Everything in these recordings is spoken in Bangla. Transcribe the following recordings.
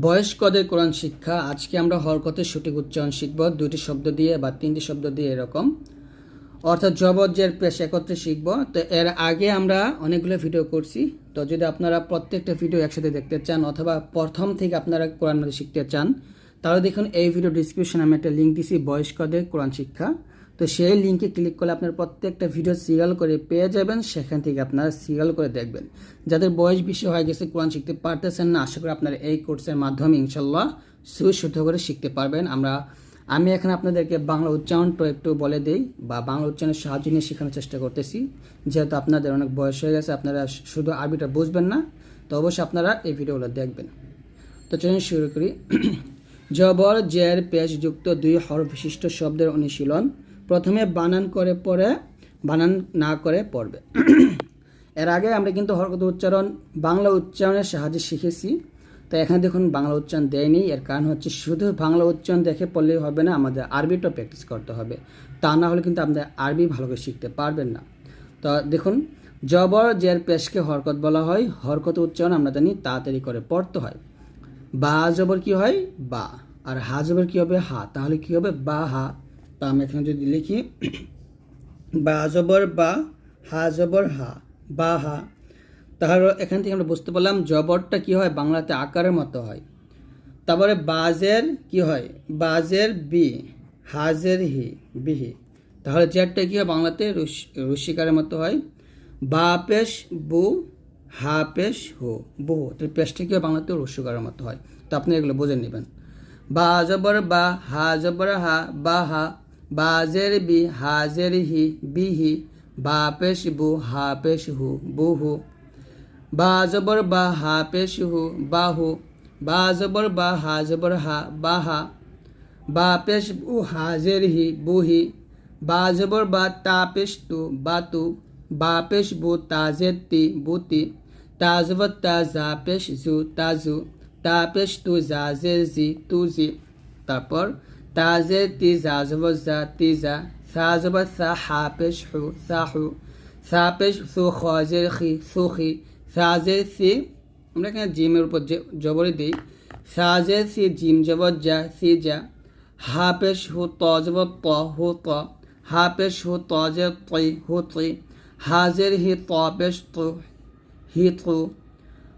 বয়স্কদের কোরআন শিক্ষা, আজকে আমরা হরকতের সঠিক উচ্চারণ শিখব দুটি শব্দ দিয়ে বা তিনটি শব্দ দিয়ে এরকম। অর্থাৎ জবজ্জের পেশ একত্রে শিখব। তো এর আগে আমরা অনেকগুলো ভিডিও করছি। তো যদি আপনারা প্রত্যেকটা ভিডিও একসাথে দেখতে চান অথবা প্রথম থেকে আপনারা কোরআন শিখতে চান, তাহলে দেখুন এই ভিডিও ডিসক্রিপশনে আমি একটা লিঙ্ক দিছি, বয়স্কদের কোরআন শিক্ষা। তো সেই লিঙ্কে ক্লিক করলে আপনার প্রত্যেকটা ভিডিও সিরিয়াল করে পেয়ে যাবেন। সেখান থেকে আপনারা সিরিয়াল করে দেখবেন। যাদের বয়স বেশি হয়ে গেছে, কোরআন শিখতে পারতেছেন না, আশা করি আপনারা এই কোর্সের মাধ্যমে ইনশাল্লাহ সুশুদ্ধ করে শিখতে পারবেন। আমরা, আমি এখানে আপনাদেরকে বাংলা উচ্চারণটা একটু বলে দেই বা বাংলা উচ্চারণের সাহায্য নিয়ে শেখানোর চেষ্টা করতেছি। যেহেতু আপনাদের অনেক বয়স হয়ে গেছে, আপনারা শুধু আরবিটা বুঝবেন না, তো অবশ্যই আপনারা এই ভিডিওগুলো দেখবেন। তো চলুন শুরু করি। জবর, জের পেশ যুক্ত দুই হরফ বিশিষ্ট শব্দের অনুশীলন। প্রথমে বানান করে পরে, বানান না করে পড়বে। এর আগে আমরা কিন্তু হরকত উচ্চারণ বাংলা উচ্চারণের সাহায্যে শিখেছি। তো এখানে দেখুন, বাংলা উচ্চারণ দেয়নি। এর কারণ হচ্ছে শুধু বাংলা উচ্চারণ দেখে পড়লেই হবে না, আমাদের আরবিটা প্র্যাকটিস করতে হবে। তা না হলে কিন্তু আমাদের আরবি ভালো করে শিখতে পারবেন না। তো দেখুন, জবর জের পেশকে হরকত বলা হয়। হরকত উচ্চারণ আমরা জানি তাড়াতাড়ি করে পড়তে হয়। বা জবর কি হয়? বা। আর হা জবর কি হবে? হা। তাহলে কি হবে? বা, হা। তা আমি এখানে যদি লিখি, বা জবর বা হা, জবর হা, বা হা, তাহলে এখান থেকে আমরা বুঝতে পারলাম জবরটা কি হয়? বাংলাতে আকারের মতো হয়। তারপরে বাজের কি হয়? বাজের বি, হাজের হি, বিহি। তাহলে জেরটা কি হয়? বাংলাতে রুশিকারের মতো হয়। বা পেশ, বু, হা, পেশ, হু বহু তো পেশটা কি হয়? বাংলাতে রস্যকারের মতো হয়। তো আপনি এগুলো বুঝে নেবেন। বা জবর বা, হা, জবর হা, বা হা বাজের বি হাজের হি বিহি বা পেশ বু হা পেশ হু বহু বা জবর বা হা পেশ হু বাহু বা জবর বা হা জবর হা বাহা বা পেশ বু হাজের হি বুহি বা জবর বা তা পেশ তু বাতু বা পেশ বু তাজের তি বুতি তাজবর তাজু তুজি জাজবর জা তিজা সাজবর সা হা পেশ হু সাহু সা পেশ সু খজের খি সুখি সাজের সি আমরা এখানে জিমের উপর যে জবরই দিই। সাজের সি জিম, জবর যা সি যা হা, পেশ, হু, ত, জবর, ত, হু, ত। হা, পেশ, হু, ত, জে তৈ হু তৈ হাজের হি, ত, পেশ, তু, হি, তু।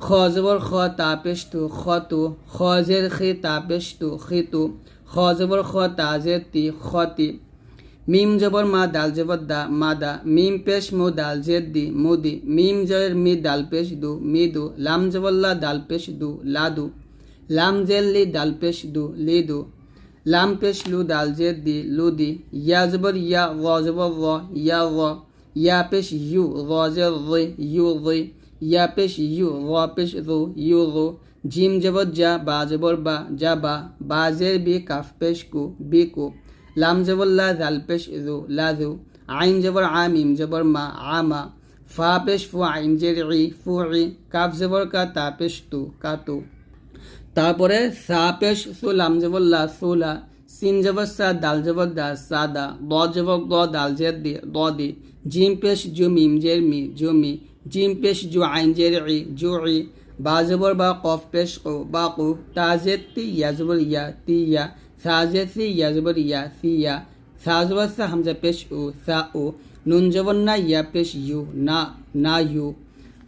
খ, জবর, খ, তা, পেশ, তু, খ, তু। খজের খি তা, পেশ খি তু। খ জবর খ তাজের তি খতি মিম জবর মা দাল জবর দা মাদা মিম পেশ মো দাল জেদ দি মোদি মিম জয়ের মি দাল পেশ দু মিদু লাম জবল্লা দাল পেশ দু লাদু লাম জেল্লি দাল পেশ দু লিদু লাম পেশ লু দাল জেদ দি লুদি ইয়া জবর ইয়া র জবর র ইয়া র ইয়া পেশ ইউ র জের রে ইউ রে ইয়া পেশ ইউ র পেশ রো ইউ রো জিম জবর যা বা জবর বা, যা বা বাজের বি কাফ পেশ কু, বি কু। লাম জবর লা, জাল পেশ রু লাজু আইন জবর আমিম জবর মা আমা ফা পেশ ফু, আইন জের ই, ফু, ই। কাফ জবর কা, তা পেশ তু কাতু তারপরে সা পেশ সু, লাম জবর লা সুলা সিন জবর সা, দাল জবর দা সাদা দ। জবর দ দাল জের দি, দ দি। জিম পেশ জু, মিম জের মি জমি জিম পেশ জু, আইন জের ই, জু, ই। বা জবর বা কফ পেশ বা কু তাজের তি ইয়া জবর ইয়া তি ইয়া সাজের সি ইয়া জবর ইয়া সি ইয়া সা জবর সা হামজা পেশ উ সা উ নুন জবর না ইয়া পেশ ইউ, না না ইউ।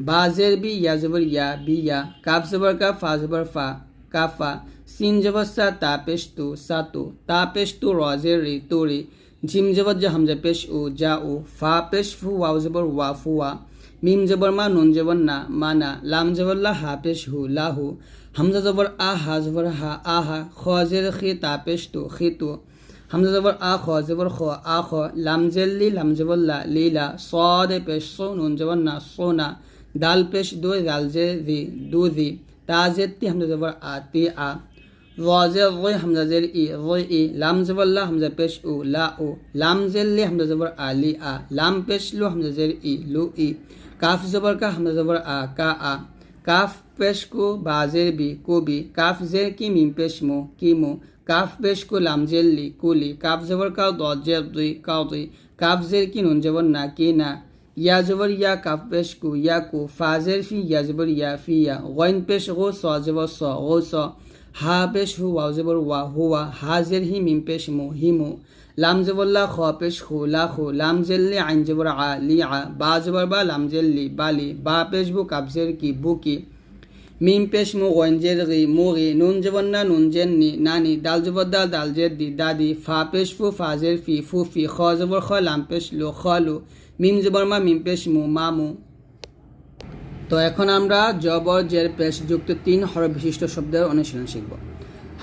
বাজের বি ইয়া জবর ইয়া, বি ইয়া, কাফ জবর কা, ফা জবর ফা কাফা সিন জবর সা, তা পেশ তু, সা তু, তা পেশ তু রজের রি তু রি জিম জবর যা হামজা পেশ উ যা উ ফা পেশ ফু, ওয়াও জবর ওয়া ফুয়া মিম জবর মা, নুন জবর না মানা লাম জবর লা, হা পেশ হু লাহু হামজা জবর আ, হা জবর হা আহা খজের খি তা পেশ তু, খি তু। হামজা জবর আ, খ জবর খ, আ, খ। লাম জেল্লি লাম জবর লা লীলা সদে পেশ সো, নুন জবর না সোনা দাল পেশ দু দাল জে, রি, দু, রি। তাজের তি, হামজা জবর আ, তি, আ। রজে রই হামজা জের ই রই ই। লাম জবর লা, হামজা পেশ উ, লা উ। লাম জেল্লি হামজা জবর আ, লি, আ। লাম পেশ লু, হামজা জের ই, লু, ই। কাফ জবর কা হামজা জবর আ, কা, আ। কাফ পেশ কু বাজের বি। কুবি কাফ জের কি মিম পেশ মো, কি মো। কাফ পেশ কু লাম জেল্লি কুলি কাফ জবর কাউ দ জের দুই কাউ দুই। কাফ জের কি নুন জবর না, কি না। ইয়া জবর ইয়া, কাফ পেশ কু ইয়া কু। ফাজের ফি, ইয়া জবর ইয়া ফি, ইয়া। গইন পেশ গো, স জবর স, গো, স। হা পেশ হু ওয়াও জবর ওয়া হুয়া হাজের হি মিম পেশ মু হিমু লাম জবল্লা খ পেশ খু, লা খু, লাম জেল্লি আ, লি, আ, বা জবর বা, লাম জেল্লি বালি বা পেশ বু কাবজের কি বুকি মিম পেশ মু গঞ্জের গি মুগি নুন জবর না, নুন জেন নি নানি দাল জবর দাল দাল জের দি দাদি ফা পেশ ফু ফাজের ফি, ফু ফি, খ জবর খ, লাম পেশ লু, খ লু, মিম জবর মা, মিম পেশ মু মামু তো এখন আমরা জবর, জের, পেশ যুক্ত তিন হর বিশিষ্ট শব্দের অনুশীলন শিখব।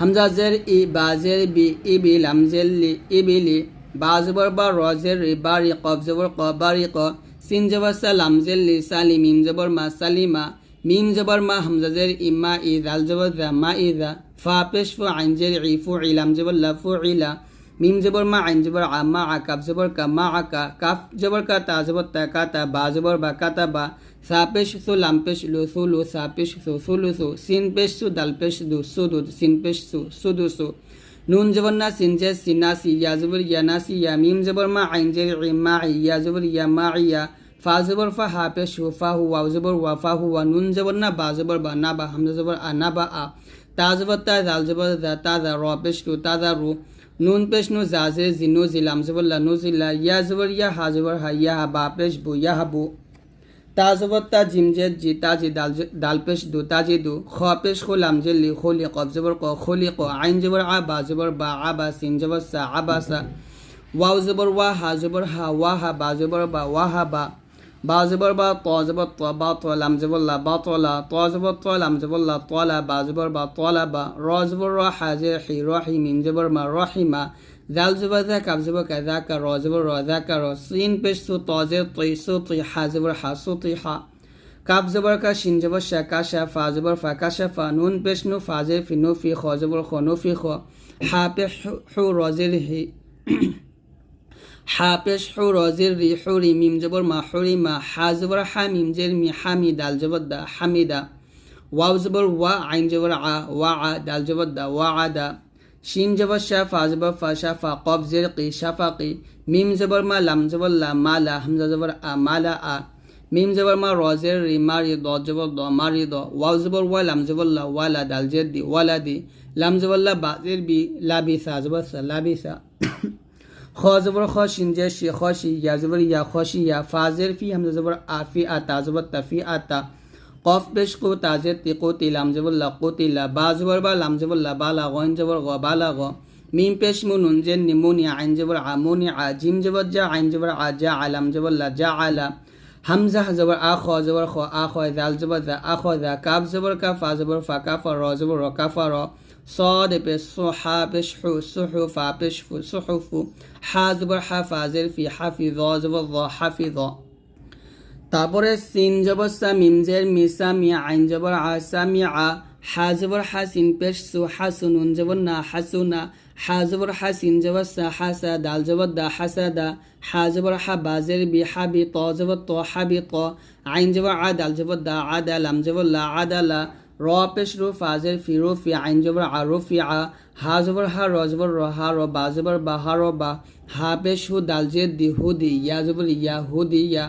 হামজা জের ই বা জের বি ই বি লাম জের লি ই বি লি বা জবর র বা রি কব জবর ক বা রি ক সিন জবর সা লামজেল লি সালি মিম জবর মা সালিমা মিম জবর মা হামজা জের ইমা ই দাল জবর দা মা ই দা ফা পেশ ফু আইন জের ই ফু ইলাম জবর লা ফু ইলা মিম জবর মা আইন জবর আ মা আ কাফ জবর কা মা আ কা কাফ জবর কা তা জবর তা কা তা বা জবর বা কা তা বা সা পেশ সু লাম পেশ লু সু লু সা পেশ সু সু লু সু সিন পেশ সু দাল পেশ দু সু দু সিন পেশ সু সু দু সু নুন জবর না সিন জে সিনা সি ইয়া জবর ইয়া না সি ইয়া মিম জবর মা আইন জের ই মা ইয়া জবর ইয়া মা ইয়া ফা জবর ফা হা পেশ হু ফা হু ওয়াও জবর ওয়া ফা হু ওয়া নুন জবর না বা জবর বা না বা হামজা জবর আ না বা আ তা জবর তা দাল জবর দা তা দা র পেশ টু তা দা রু নুন পেশ নু জাজে জিনু জিলাম জবর লা নু জিল্লা ইয়া জবর ইয়া হা জবর হা ইয়া হা বা পেশ বু ইয়া হা বু তা জবর তা জিম জে জি তা জি দাল দাল পেশ দু তা জি দু খ পেশ খো লাম জে লি খোলি কব জবর ক খোলি ক আইন জবর আ বা জবর বা আ বা সিন জবর সা আ বা সা ওয়াও জবর ওয়া হা জবর হা ওয়া হা বা জবর বা ওয়া হা বা বা বা ত ত বা ত লাম বা ত লা ত জবর ত লা ত লা বা বা ত লা বা র জবর র হা হি র হি মিম জবর মা র হি মা দাল জবর দা কাব জবর কা দা কা র র দা কা র, সিন পেশ সু ত জে তুই সু তুই হা হা সু তুই হা কাব জবর কা শিন জবর শা কা শা ফা জবর ফা কা শা ফা, নুন পেশ নু ফা জে ফি নু ফি খ জবর খ নু ফি খ, হা পে হু র জে হি হা পেশ হু রজের রি হুরি মিম জবর মা হুরি মা হা জবর হা মিম জের মি হামি দাল জবর দা হামিদা ওয়াও জবর ওয়া আইন জবর আ ওয়া আ দাল জবর দা ওয়া আ দা শিন জবর শা ফা জবর ফা শা ফা কব জের কি শাফা কি মিম জবর মা লাম জবর লা মা লা হামজা জবর আ মা লা আ মিম জবর মা রজের রি মা রি দ জবর দ মা রি দ ওয়াও জবর ওয়া লাম জবর লা ওয়া লা দাল জের দি ওয়া লা দি লাম জবর লা বা জের বি লা বি সা জবর সা লা বি সা খ জবর খ শিন জে শি খ শি ইয়া জবর ইয়া খ শি ইয়া ফাজের ফি হামজা জবর আফি আতা জবর তাফি আতা কফ পেশ কো তাজের তি কো তি লাম জবর লা কো তি লা বা জবর বা লাম জবর লা বা লা গন জবর গ বা লা গ মিম পেশ মু নুন জেন নি মুনি আইন জবর আ মুনি আ জিম জবর যা আইন জবর আ যা আলাম জবর লা যা আলা হামজা জবর আ খ জবর খ আ খ দাল জবর দা আ খ দা কাব জবর কা ফা জবর ফা কা ফা র জবর র কা ফা র صاد পেশ সো হা পেশ হু সুহু ফা পেশ ফু সুহুফু হা জবর হা ফাজের ফি হাফিজ জবর য হাফিজ তারপরে সিন জবর সা মিমজের মিসা মিয়া আইন জবর আসা মিয়া হা জবর হা সিন পেশ সু হাসুনুন জবর না হাসুনা হা জবর হা সিন জবর সা হাসা দাল জবর দা হাসাদা হা জবর হা বাজের বি হাবি ত জবর ত হাবি ত আইন জবর আ দাল জবর দা আদা লাম জবর লা আদালা র রু ফাজের ফি রু ফি আইন জবর আ রু ফি আ হা জবর হা, র জবর র হা, র বা জবর বা হা, র বা হা, পেশ হু, দাল জের দি হু, দি ইয়া জবর ইয়া, হু, দি ইয়া।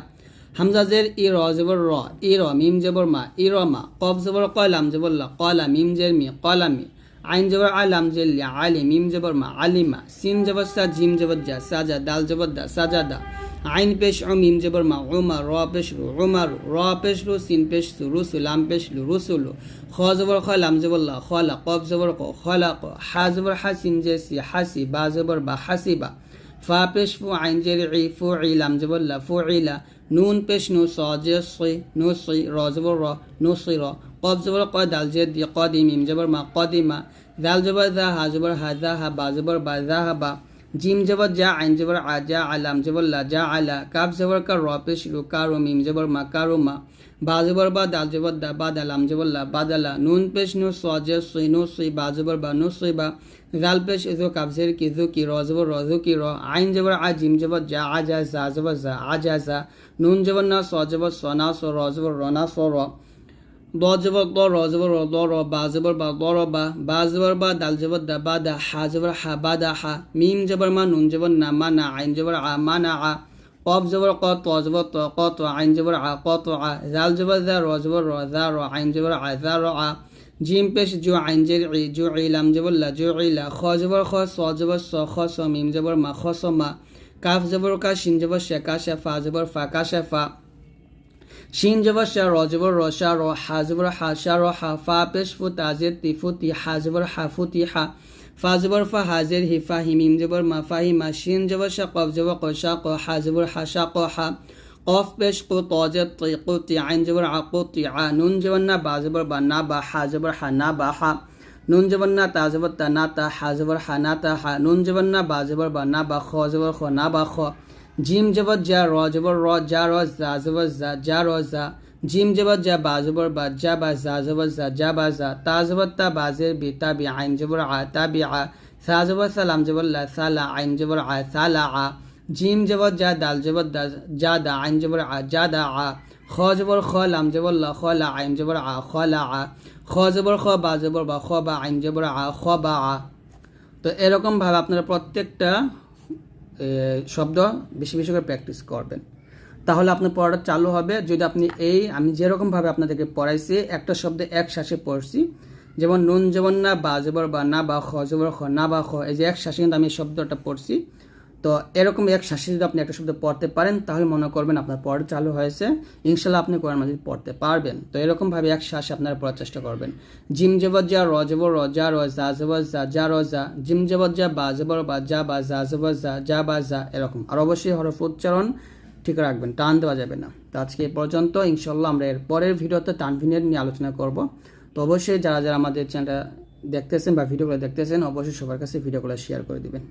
হামজা জের, ই, র জবর র, ই, র, মিম জবর মা, ই, র, মা, কফ জবর কলাম জবর লা কলা মিম জের, মি কলামি আইন জবর আলাম জের, লি আলি মিম জবর মা আলিমা সিন জবর সা, জিম জবর যা সাজা দাল জবর দা সাজাদা আইন পেশ ও মিম জবর মা উমা র পেশ রু, উমারু, র পেশ রু, সিন পেশ সু রুসু লাম পেশ লু রুসুলু খ জবর খ, লাম জবর লা খলা কফ জবর ক খলা ক, হা জবর হা, সিন জে, সি হাসি বা জবর বা হাসিবা ফা পেশ ফু, আইন জের ই, ফু, ই, লাম জবর লা, ফু ইলা নুন পেশ নু, স, জে, সি, নু, সি, র জবর র, নু, সি, র। কফ জবর ক, দাল জে, দি, ক, দি, মিম জবর মা, ক, দি, মা। দাল জবর দা, হা জবর হা, দা, হা, বা জবর বা, দা, হা, বা। জিম জবর যা, আইন জবর আ, যা, আলাম জবর লা, যা, আলা, কাফ জবর কা র পেশ রু কারও মিম জবর মা কারও মা, বা জবর বা, দাল জবর দা, বা দালাম জবর লা, বা দালা নুন পেশ নু স, জে সি নু সি বা জবর বা নু সি বা জাল পেশ ইজো কাবজের কি, জু, কি, র জবর, র, জু, কি, র, আইন জবর আ, জিম জবর যা, আ, যা জা জবর যা আ, যা যা নুন জবর না, স, জবর, স, না, স, র জবর, র, না, স, র দ জবর দ র জবর দ র বা জবর বা দ র বা বা জবর বা দাল জবর দা বা দা হা জবর হা বা দা হা মিম জবর মা নুন জবর না মা না আইন জবর আ মা না আ কফ জবর ক ত জবর ত ক ত আইন জবর আ ক ত আ জাল জবর জা র জবর র জা র আইন জবর আ জা র আ জিম পেশ জু আইন জের ই জু ইলাম জবর লা জু ইলা খ জবর খ স জবর স খ স মিম জবর মা খ স মা কাফ জবর কা শিন জবর শে কা শে জবর ফা কা শিন জবর শাহ র জবর রসা র হা জবর হাসা র হা ফা পেশ ফু তাজের তিফু তি হা জবর হাফু তি হা ফা জবর ফা হাজের হিফা হিমিম জবর মাফা হিমা শিন জবর শাহ কফ জবর কষা ক হা জবর হাসা ক হা কফ পেশ কু তজেব তি কু তি আইন জবর আকু তি আ নুন জবর না বা জবর বা না বা হা জবর হা না বা হা নুন জবর না তা জবর তা না তা হা জবর হা না তা হা নুন জবর না বা জবর বা জিম জবর যা র জবর র যা র জা জবর জা যা র জা জিম জবর যা বা জবর বা যা বা জা জবর জা যা বা জা তা জবর তা বাজের বি তা বি আইন জবর আ তা বি আ সা জবর সালাম জবর লা সা লা আইন জবর আ সা আ জিম জবর যা দাল জবর দা যা দা আইন জবর আ যা দা আ খ জবর খ লাম জবর লা খ লা আইন জবর আ খ লা আ খ জবর খ বা জবর বা খ বা আইন জবর আ খ বা আ তো এরকমভাবে আপনারা প্রত্যেকটা শব্দ বেশি বেশি করে প্র্যাকটিস করবেন। তাহলে আপনার পড়াটা চালু হবে। যদি আপনি এই, আমি যেরকমভাবে আপনাদেরকে পড়াইছি, একটা শব্দে এক শ্বাসে পড়ছি। যেমন নুন যেমন না, বা জবর বা না বা খ জবর খ না বা খ, এই যে এক শ্বাসে কিন্তু আমি শব্দটা পড়ছি। তো এরকম এক শ্বাসে যদি আপনি একটা শব্দ পড়তে পারেন, তাহলে মনে করবেন আপনার পড়া চালু হয়েছে। ইনশাল্লাহ আপনি কোরআন মাজিদ পড়তে পারবেন। তো এরকমভাবে এক শ্বাসে আপনারা পড়ার চেষ্টা করবেন। জিম জবর যা, র জবর র যা যা জবর যা যা, র যা, জিম জবর যা, বা জবর বা যা বা যা জবর যা বা যা, এরকম। আর অবশ্যই হরফ উচ্চারণ ঠিক রাখবেন, টান দেওয়া যাবে না। তো আজকে এই পর্যন্ত, ইনশাল্লাহ আমরা এর পরের ভিডিওতে টানভিনের নিয়ে আলোচনা করব। তো অবশ্যই যারা যারা আমাদের চ্যানেলটা দেখতেছেন বা ভিডিওগুলো দেখতেছেন, অবশ্যই সবার কাছে ভিডিওগুলো শেয়ার করে দিবেন।